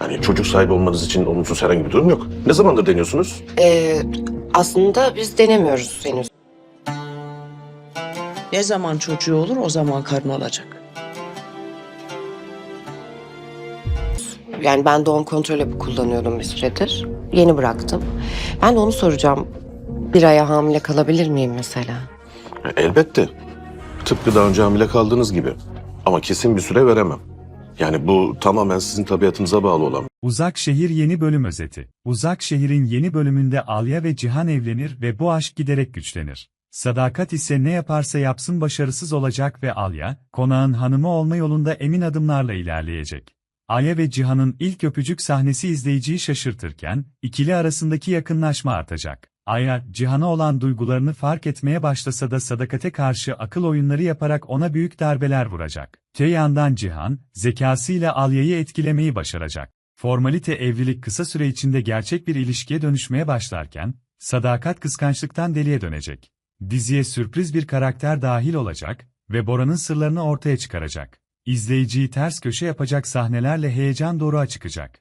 Hani çocuk sahibi olmanız için olumsuz herhangi bir durum yok. Ne zamandır deniyorsunuz? Ee, aslında biz denemiyoruz henüz. Ne zaman çocuğu olur o zaman karın olacak. Yani ben doğum kontrol hapı kullanıyordum bir süredir. Yeni bıraktım. Ben de onu soracağım. Bir aya hamile kalabilir miyim mesela? E, Elbette. Tıpkı daha önce hamile kaldığınız gibi. Ama kesin bir süre veremem. Yani bu tamamen sizin tabiatınıza bağlı olan Uzak Şehir yeni bölüm özeti. Uzak Şehir'in yeni bölümünde Alya ve Cihan evlenir ve bu aşk giderek güçlenir. Sadakat ise ne yaparsa yapsın başarısız olacak ve Alya, konağın hanımı olma yolunda emin adımlarla ilerleyecek. Alya ve Cihan'ın ilk öpücük sahnesi izleyiciyi şaşırtırken, ikili arasındaki yakınlaşma artacak. Alya, Cihan'a olan duygularını fark etmeye başlasa da sadakate karşı akıl oyunları yaparak ona büyük darbeler vuracak. Te yandan Cihan, zekasıyla Alya'yı etkilemeyi başaracak. Formalite evlilik kısa süre içinde gerçek bir ilişkiye dönüşmeye başlarken, sadakat kıskançlıktan deliye dönecek. Diziye sürpriz bir karakter dahil olacak ve Bora'nın sırlarını ortaya çıkaracak. İzleyiciyi ters köşe yapacak sahnelerle heyecan doruğa çıkacak.